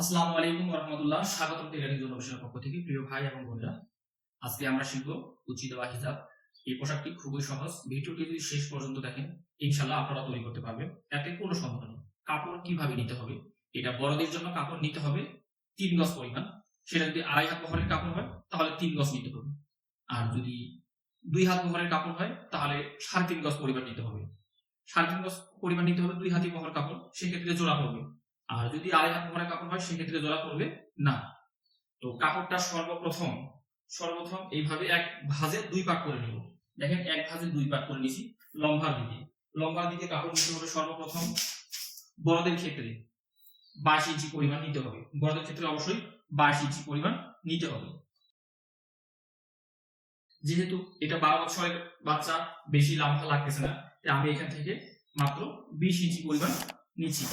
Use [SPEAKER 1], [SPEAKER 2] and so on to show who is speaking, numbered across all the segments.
[SPEAKER 1] আসসালামু আলাইকুম রহমতুল্লাহ। স্বাগতম টেলারিং জোন অফিসের পক্ষ থেকে প্রিয় ভাই এবং বোনেরা। আজকে আমরা শিখব কুচি দেওয়া হিসাব এই পোশাকটি খুবই সহজ। ভিডিওটি যদি শেষ পর্যন্ত দেখেন ইনশাল্লাহ আপনারা তৈরি করতে পারবেন। এতে কোনো সন্দেহ নেই। কাপড় কীভাবে নিতে হবে? এটা বড়দের জন্য কাপড় নিতে হবে। তিন গজ পরিমাণ। সেটা যদি আড়াই হাত বহরের কাপড় হয়, তাহলে তিন গজ নিতে হবে। আর যদি দুই হাত বহরের কাপড় হয়, তাহলে সাড়ে তিন গজ পরিমাণ নিতে হবে। সাড়ে তিন গজ পরিমাণ নিতে হবে দুই হাতি বহর কাপড়। সেক্ষেত্রে জোড়া পড়বে। আর যদি আড়াই হাত মোহরের কাপড় হয়, সেক্ষেত্রে জোড়া পড়বে না। তো কাপড়টা সর্বপ্রথম সর্বপ্রথম এইভাবে এক ভাজে দুই পাক করে নেব। দেখেন, এক ভাজে দুই পাক করে নিছি লম্বার দিকে। লম্বার দিকে কাপড় নিতে হবে সর্বপ্রথম বড়দের ক্ষেত্রে বাইশ ইঞ্চি পরিমাণ নিতে হবে। বড়দের ক্ষেত্রে অবশ্যই বাইশ ইঞ্চি পরিমাণ নিতে হবে। যেহেতু এটা বারো বছরের বাচ্চা, বেশি লম্বা লাগতেছে না, তাই আমি এখান থেকে মাত্র বিশ ইঞ্চি পরিমাণ নিচ্ছি।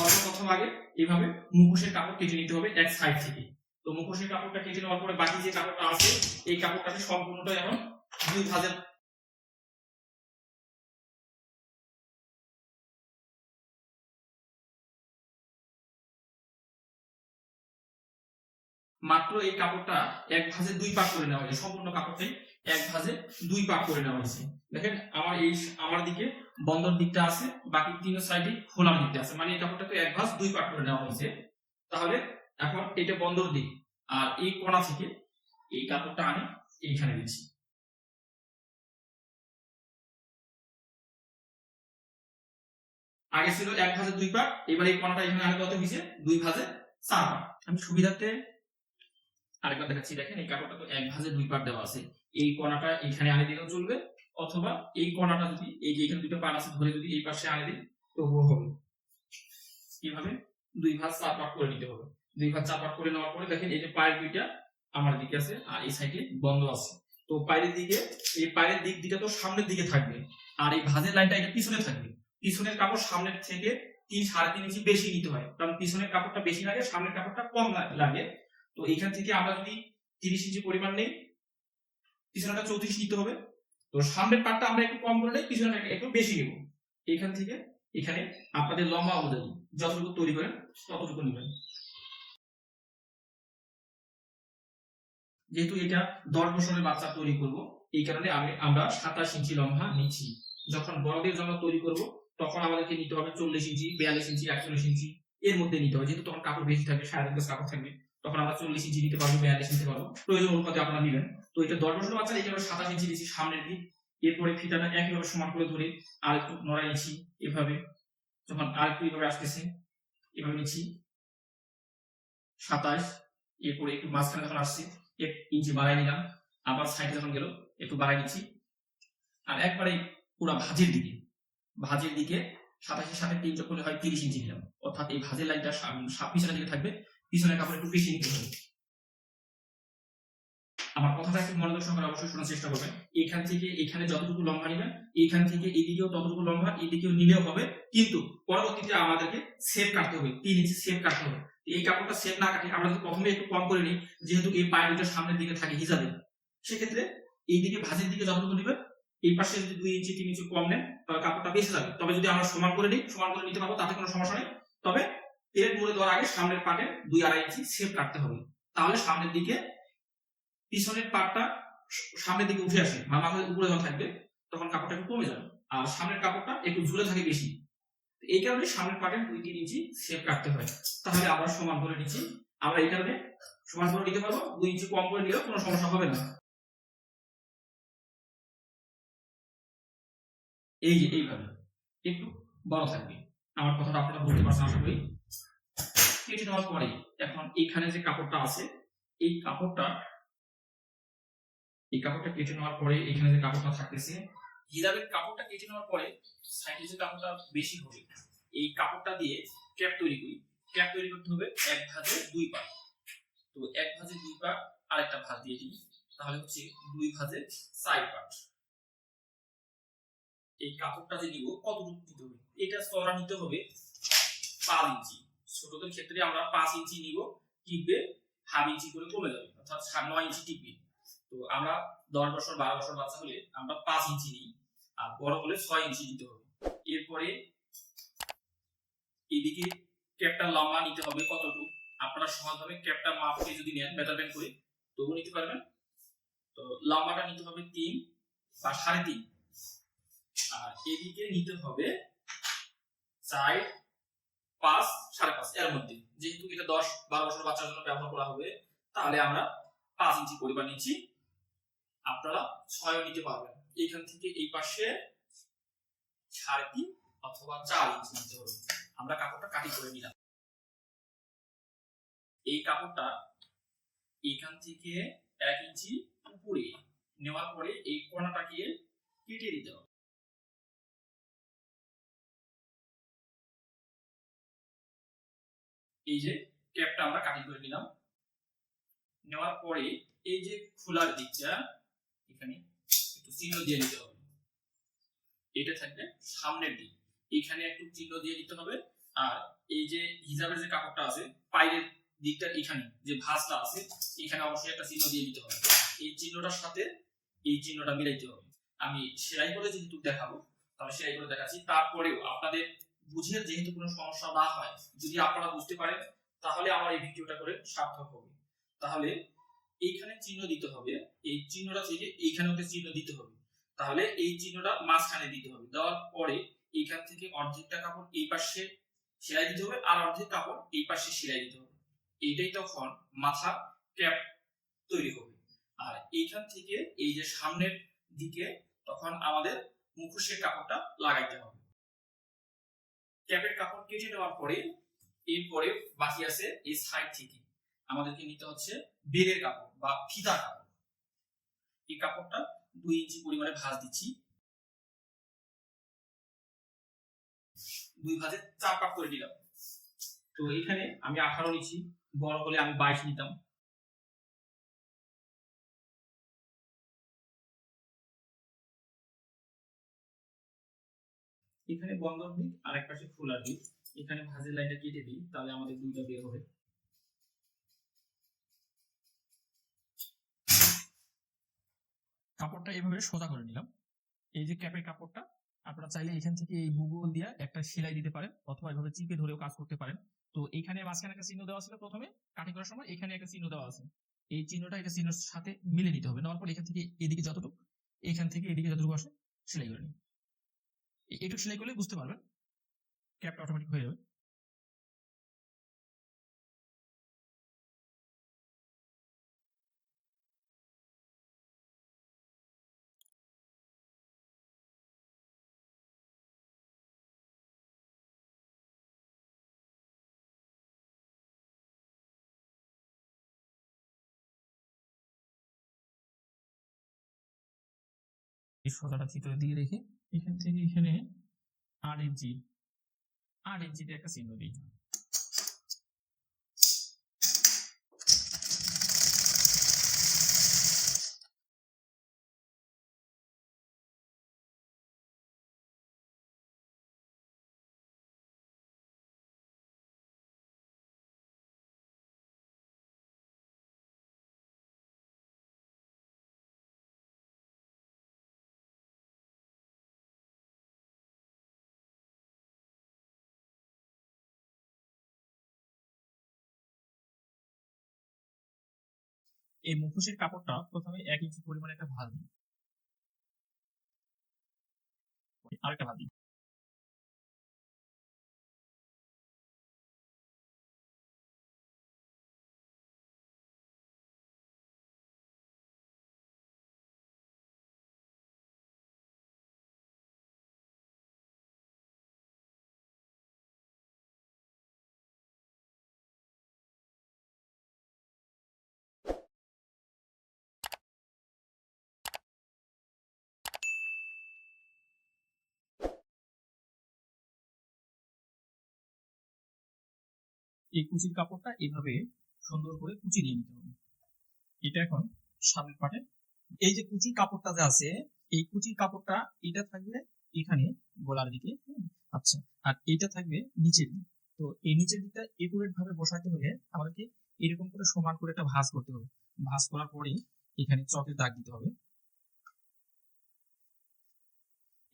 [SPEAKER 1] সর্বপ্রথম আগে এইভাবে মুখোশের কাপড় কেটে নিতে হবে এক সাইড থেকে। তো মুখোশের কাপড়টা কেটে নেওয়ার পরে বাকি যে কাপড়টা আছে, এই কাপড়টাকে সম্পূর্ণটা এখন দুই ভাজের মাত্র এই কাপড়টা এক ভাজে দুই পাক করে নেওয়া হয়েছে সম্পূর্ণ কাপড়টাই। এক ভাজে দুই পাক করে নেওয়া হয়েছে। দেখেন, আমার এই আমার দিকে বন্দর দিকটা আছে, বাকি তিন সাইডে খোলার দিকটা আছে। মানে এই কাপড়টাকে এক ভাঁজ দুই পাট করে নেওয়া হয়েছে। তাহলে এখন এটা বন্দর দিক, আর এই কোণা থেকে এই কাপড়টা আমি এইখানে দিচ্ছি। আগে ছিল এক ভাজে দুই পাক, এবার এই কোণাটা এখানে আগে কত হয়েছে? দুই ভাজে চার পাট আমি সুবিধার্থে আরেকবার দেখাচ্ছি, দেখেন এই কাপড়টা তো এক ভাজে দুই পাট দেওয়া আছে। এই কোণাটা এখানে আনে দিলেও চলবে, অথবা এই কোণাটা যদি, এই যে এখানে দুটো পান আছে, ধরে যদি এই পাশে আনে দিই, তবুও হবে। কীভাবে? দুই ভাঁজ চার পাট করে নিতে হবে। দুই ভাঁজ চার পাট করে নেওয়ার পরে দেখেন এই যে পায়ের দুইটা আমার দিকে আছে আর এই সাইডে বন্ধ আছে। তো পায়ের দিকে, এই পায়ের দিক দুইটা তো সামনের দিকে থাকবে, আর এই ভাঁজের লাইনটা এটা পিছনে থাকবে। পিছনের কাপড় সামনের থেকে তিন সাড়ে তিন ইঞ্চি বেশি নিতে হয়, কারণ পিছনের কাপড়টা বেশি লাগে, সামনের কাপড়টা কম লাগে। তো এইখান থেকে আমরা যদি তিরিশ ইঞ্চি পরিমাণ নেই পিছনেটা চৌত্রিশ নিতে হবে। তো সামনের পাটটা আমরা একটু কম করে নেই পিছনে একটু বেশি নেব। এখান থেকে এখানে আপনাদের লম্বা অনুযায়ী যতটুকু তৈরি করেন, ততটুকু নেবেন। যেহেতু এটা দশ বছরের বাচ্চা তৈরি করব, এই কারণে আমি, আমরা সাতাশ ইঞ্চি লম্বা নিচ্ছি। যখন বড়দের জন্য তৈরি করব, তখন আমাদেরকে নিতে হবে চল্লিশ ইঞ্চি, বিয়াল্লিশ ইঞ্চি, একচল্লিশ ইঞ্চি, এর মধ্যে নিতে হবে। যেহেতু তখন কাপড় বেশি থাকবে, সাড়ে গজ কাপড় থাকবে। তখন আমরা চল্লিশ ইঞ্চি নিতে পারব, বিয়াল্লিশ নিতে পারব। প্রয়োজন অনুপাতে আপনারা নেবেন। তো এটা দশ বছরের বাচ্চা কারণে সাতাশ ইঞ্চি দিচ্ছি সামনের দিক, এরপরে ফিতাটা একইভাবে সমান করে ধরে আর একটু নড়াই নিচ্ছি এভাবে। যখন আর একটু এইভাবে আসতেছে, এভাবে নিচ্ছি। সাতাশ, এরপরে একটু মাঝখানে যখন আসছে, এক ইঞ্চি বাড়াই নিলাম। আবার সাইডে যখন গেল, একটু বাড়াই নিচ্ছি। আর একবারে পুরো ভাজের দিকে ভাজের দিকে সাতাশের সাথে তিন যোগ করলে হয় তিরিশ ইঞ্চি নিলাম। অর্থাৎ এই ভাজের লাইনটা পিছনের দিকে থাকবে। পিছনের কাপড় একটু বেশি নিতে হবে। আমার কথাটা একটু মনোযোগ সহকারে অবশ্যই শোনার চেষ্টা করবেন। এখান থেকে এখানে যতটুকু লম্বা নেবেন, এখান থেকে এদিকেও ততটুকু লম্বা, এদিকেও নিলেও হবে। কিন্তু পরবর্তীতে আমাদেরকে সেপ কাটতে হবে, তিন ইঞ্চি সেপ কাটতে হবে। এই কাপড়টা সেপ না কাটে, আমরা যদি প্রথমে একটু কম করে নিই, যেহেতু এই পায়ের সামনের দিকে থাকে হিসাবে সেক্ষেত্রে এই দিকে ভাঁজের দিকে যতটুকু নেবেন, এই পাশে যদি দুই ইঞ্চি তিন ইঞ্চি কম নেন, তাহলে কাপড়টা বেঁচে যাবে। তবে যদি আমরা সমান করে নিই, সমান করে নিতে পারব, তাতে কোনো সমস্যা নেই। তবে প্লেট মুড়ে দেওয়ার আগে সামনের পাটে দুই আড়াই ইঞ্চি সেপ কাটতে হবে। তাহলে সামনের দিকে পিছনের পাটটা সামনের দিকে উঠে আসে, বা মাথার উপরে যখন থাকবে, তখন কাপড়টা একটু কমে যাবে। আর সামনের কাপড়টা একটু ঝুলে থাকে বেশি। এই কারণে সামনের পাটে দুই তিন ইঞ্চি সেপ কাটতে হয়। তাহলে আমরা সমান করে নিচ্ছি। আমরা এই কারণে সমান করে নিতে পারব। দুই ইঞ্চি কম করে নিলেও কোনো সমস্যা হবে না। এই যে এইভাবে, একটু বড় থাকবে। আমার কথাটা আপনারা বলতে পারছেন, আশা করি। কেটে নেওয়ার পরে এখন এখানে যে কাপড়টা আছে, এই কাপড়টা এই কাপড়টা কেটে নেওয়ার পরে এখানে যে কাপড়টা থাকতেছে, হিজাবের কাপড়টা কেটে নেওয়ার পরে সাইডে যে কাপড়টা বেশি হবে, এই কাপড়টা দিয়ে ক্যাপ তৈরি করি। ক্যাপ তৈরি করতে হবে এক ভাঁজে দুই পা। তো এক ভাঁজে দুই পা, আরেকটা ভাঁজ দিয়ে দিই, তাহলে হচ্ছে দুই ভাঁজে চার পা। এই কাপড়টা যে নিব, কতটুকু নিতে হবে? এটা চড়া নিতে হবে পাঁচ ইঞ্চি। ছোটদের ক্ষেত্রে আমরা পাঁচ ইঞ্চি নিব টিকবে হাফ ইঞ্চি করে কমে যাবে, অর্থাৎ নয় ইঞ্চি টিকবে তো আমরা দশ বছর, বারো বছর বাচ্চা হলে আমরা পাঁচ ইঞ্চি নিই, আর বড় হলে ছয় ইঞ্চি দিতে হবে। এরপরে এদিকে ক্যাপটা লম্বা নিতে হবে কতটুকু? আপনারা সহজভাবে ক্যাপটা মাপকে যদি নেন মেজারমেন্ট করে তবু নিতে পারবেন। তো লম্বাটা নিতে হবে তিন বা সাড়ে তিন। আর এদিকে নিতে হবে চার পাঁচ, সাড়ে পাঁচ এর মধ্যে। যেহেতু এটা দশ, বারো বছর বাচ্চার জন্য ব্যবহার করা হবে, তাহলে আমরা পাঁচ ইঞ্চি পরিমাণ নিচ্ছি। আপনারা ছয় নিতে পারবেন। এইখান থেকে এই পাশে সাড়ে তিন অথবা চার ইঞ্চি নিতে হবে। আমরা কাপড়টা কাটি করে নিলাম। এই কাপড়টা এইখান থেকে এক ইঞ্চি উপরে নেওয়ার পরে এই কোনাটাকে কেটে দিতে হবে। এই যে ক্যাপটা আমরা করে নেওয়ার পরে এই যে খোলার দিকটা, এখানে একটু চিহ্ন দিয়ে নিতে হবে। এটা থাকবে সামনের দিক। এখানে একটু চিহ্ন দিয়ে হবে। আর এই যে হিজাবের যে কাপড়টা আছে, পায়ের দিকটা এখানে, যে ভাঁজটা আছে, এখানে অবশ্যই একটা চিহ্ন দিয়ে দিতে হবে। এই চিহ্নটার সাথে এই চিহ্নটা মিলাইতে হবে। আমি সেলাই করে যেহেতু দেখাবো, তাহলে সেলাই করে দেখাচ্ছি। তারপরেও আপনাদের বুঝে যেহেতু কোনো সমস্যা না হয়, যদি আপনারা বুঝতে পারেন, তাহলে আমার এই ভিডিওটা করে সার্থক হবে। তাহলে এইখানে চিহ্ন দিতে হবে, এই চিহ্নটা থেকে এইখানে একটা চিহ্ন দিতে হবে। তাহলে এই চিহ্নটা মাঝখানে দিতে হবে। দেওয়ার পরে এইখান থেকে অর্ধেকটা কাপড় এই পাশে সেলাই দিতে হবে আর অর্ধেক কাপড় এই পাশে সেলাই দিতে হবে। এইটাই তখন মাথা ক্যাপ তৈরি হবে। আর এইখান থেকে এই যে সামনের দিকে তখন আমাদের মুখোশের কাপড়টা লাগাইতে হবে। ক্যাপের কাপড় কেটে নেওয়ার পরে, এরপরে বাকি আছে এই সাইড থেকে। আমাদেরকে নিতে হচ্ছে বেরের কাপড় বা ফিতার কাপড়। এই কাপড়টা দুই ইঞ্চি পরিমাণে ভাঁজ দিচ্ছি। দুই ভাঁজে চার পাক করে দিলাম তো এখানে আমি আঠারো নিচ্ছি, বড় হলে আমি বাইশ নিতাম। এখানে বন্ধর দিক আর এক পাশে খোলার দিক। এখানে ভাঁজের লাইনটা কেটে দিই, তাহলে আমাদের দুইটা বের হবে। কাপড়টা এভাবে সোজা করে নিলাম। এই যে ক্যাপের কাপড়টা, আপনারা চাইলে এখান থেকে এই বুগুল দিয়ে একটা সেলাই দিতে পারেন, অথবা এভাবে চিপে ধরেও কাজ করতে পারেন। তো এখানে মাঝখানে একটা চিহ্ন দেওয়া ছিল প্রথমে, কাটিং করার সময় এখানে একটা চিহ্ন দেওয়া আছে। এই চিহ্নটা এটা চিহ্নের সাথে মিলে নিতে হবে নেওয়ার পর এখান থেকে এদিকে যতটুকু, এখান থেকে এদিকে যতটুকু আসে, সেলাই করে এ- একটু সেলাই করলে বুঝতে পারবেন। ক্যাপটা অটোমেটিক হয়ে যাবে। এই চিত্র দিয়ে রেখে এখান থেকে এখানে আর এর জি ইঞ্চি জি ইঞ্চিতে একটা চিহ্ন দিই। এই মুখোশের কাপড়টা প্রথমে এক ইঞ্চি পরিমাণে একটা ভাঁজ আরেকটা ভাঁজ এই কুচির কাপড়টা এভাবে সুন্দর করে কুচি দিয়ে নিতে হবে। এটা এখন সামনের পাটে। এই যে কুচির কাপড়টা যে আছে, এই কুচির কাপড়টা এটা থাকবে এখানে গলার দিকে আচ্ছা আর এইটা থাকবে নিচের দিক। তো এই নিচের দিকটা একুরেট ভাবে বসাইতে হলে আমাদেরকে এরকম করে সমান করে একটা ভাঁজ করতে হবে। ভাঁজ করার পরে এখানে চকের দাগ দিতে হবে।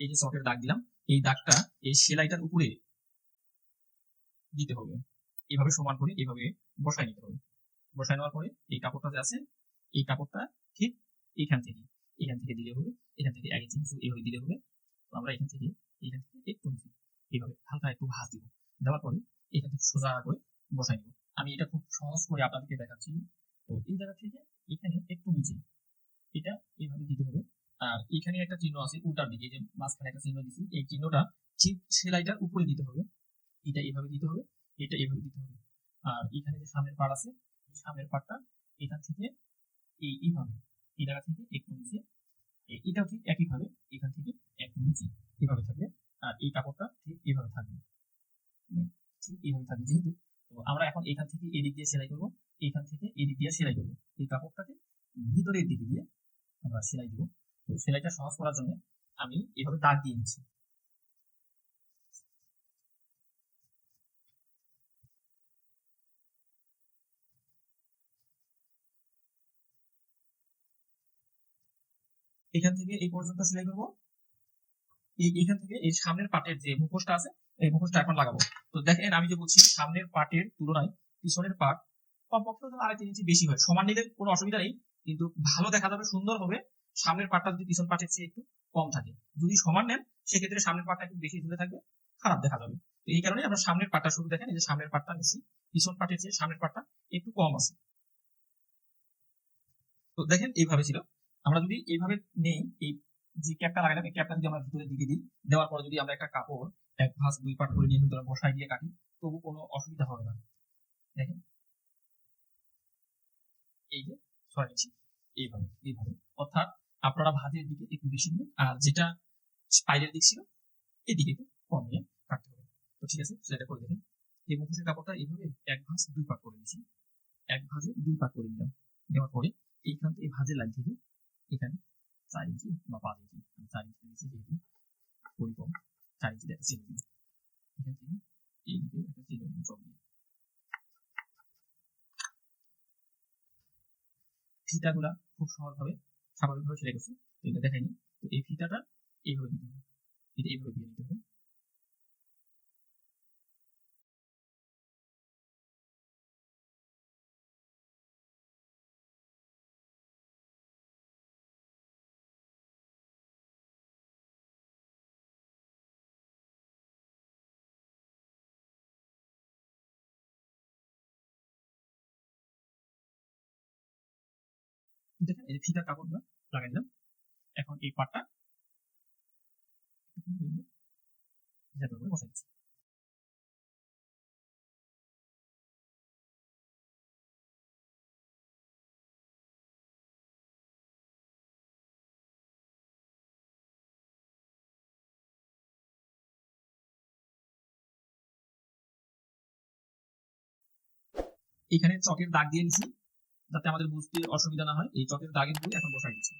[SPEAKER 1] এই যে চকের দাগ দিলাম, এই দাগটা এই সেলাইটার উপরে দিতে হবে। এইভাবে সমান করে এইভাবে বসাই নিতে হবে। বসাই নেওয়ার পরে এই কাপড়টা যে আছে, এই কাপড়টা ঠিক এখান থেকে এখান থেকে দিলে হবে, এখান থেকে এক ইঞ্চি নিচে এইভাবে দিলে হবে। তো আমরা এখান থেকে এখান থেকে একটু নিচে এইভাবে হালকা একটু ভাঁজ দিব। দেওয়ার পরে এখান থেকে সোজা করে বসাই নেব। আমি এটা খুব সহজ করে আপনাদেরকে দেখাচ্ছি। তো এই জায়গা থেকে এখানে একটু নিচে এটা এইভাবে দিতে হবে। আর এখানে একটা চিহ্ন আছে উল্টার দিকে যে মাঝখানে একটা চিহ্ন দিছি, এই চিহ্নটা ঠিক সেলাইটার উপরে দিতে হবে। এটা এইভাবে দিতে হবে। এটা এইভাবে দিতে হবে। আর এখানে যে সামনের পাড় আছে সামনের পাড়টা এখান থেকে এই এইভাবে, এই জায়গা থেকে একটু নিচে এটাও ঠিক একইভাবে, এখান থেকে একটু নিচে, এভাবে থাকবে। আর এই কাপড়টা ঠিক এইভাবে থাকবে। মানে ঠিক এইভাবে থাকবে যেহেতু। তো আমরা এখন এখান থেকে এদিক দিয়ে সেলাই করব, এখান থেকে এদিক দিয়ে সেলাই করব। এই কাপড়টাকে ভিতরের দিকে দিয়ে আমরা সেলাই দিব। তো সেলাইটা সহজ করার জন্য আমি এভাবে দাগ দিয়ে নিচ্ছি এখান থেকে এই পর্যন্ত সেলাই করব। এখান থেকে এই সামনের পাটের যে মুখোশটা আছে, এই মুখোশটা এখন লাগাবো। তো দেখেন, আমি যে বলছি, সামনের পাটের তুলনায় পিছনের পাট কমপক্ষে হয়তো আড়াই তিন ইঞ্চি বেশি হয়। সমান নিলে কোনো অসুবিধা নেই, কিন্তু ভালো দেখা যাবে, সুন্দর হবে। সামনের পাটটা যদি পিছন পাটের চেয়ে একটু কম থাকে। যদি সমান নেন, সেক্ষেত্রে সামনের পাটটা একটু বেশি ঝুলে থাকবে, খারাপ দেখা যাবে। তো এই কারণে আমরা সামনের পাটটা শুরু দেখেন, এই যে সামনের পাটটা নিচ্ছি পিছন পাটের চেয়ে সামনের পাটটা একটু কম আছে। তো দেখেন, এইভাবে ছিল। আমরা যদি এইভাবে নেই, এই যে ক্যাপটা লাগালাম, এই ক্যাপটা যদি আমরা ভিতরের দিকে দিই, দেওয়ার পরে যদি আমরা একটা কাপড়, এক ভাঁজ দুই পাট করে নিয়ে ভিতরে বসাই দিয়ে কাটি, তবু কোনো অসুবিধা হবে না। দেখেন। এই যে ছয় ইঞ্চি এইভাবে এইভাবে। অর্থাৎ আপনারা ভাঁজের দিকে একটু বেশি নেবেন, আর যেটা স্পাইরের দিক ছিল, এদিকে একটু কমিয়ে কাটতে হবে। তো ঠিক আছে, সেটা করে দেখেন। এই মুখোশের কাপড়টা এইভাবে এক ভাঁজ দুই পাট করে নিয়েছি এক ভাঁজে দুই পাট করে নিলাম। নেওয়ার পরে এইখান থেকে ভাঁজের লাইন থেকে এখানে চার ইঞ্চি বা পাঁচ ইঞ্চি চার ইঞ্চি দিয়েছি যেহেতু পরিকম চার ইঞ্চি একটা চিহ্ন দিলাম এখান থেকে এই দিকেও একটা চিহ্ন দিলাম সব দিয়ে ফিতাগুলা খুব সহজভাবে স্বাভাবিকভাবে চলে গেছে তো এটা দেখাইনি তো এই ফিতাটা এইভাবে দিতে হবে এটা এইভাবে দিয়ে নিতে হবে দেখেন এই যে ফিতার লাগাই দিলাম। এখন এই পাটটা এখানে চকের দাগ দিয়ে নিচ্ছি যাতে আমাদের বুঝতে অসুবিধা না হয় এই চকের দাগের এখন বসাই দিচ্ছি।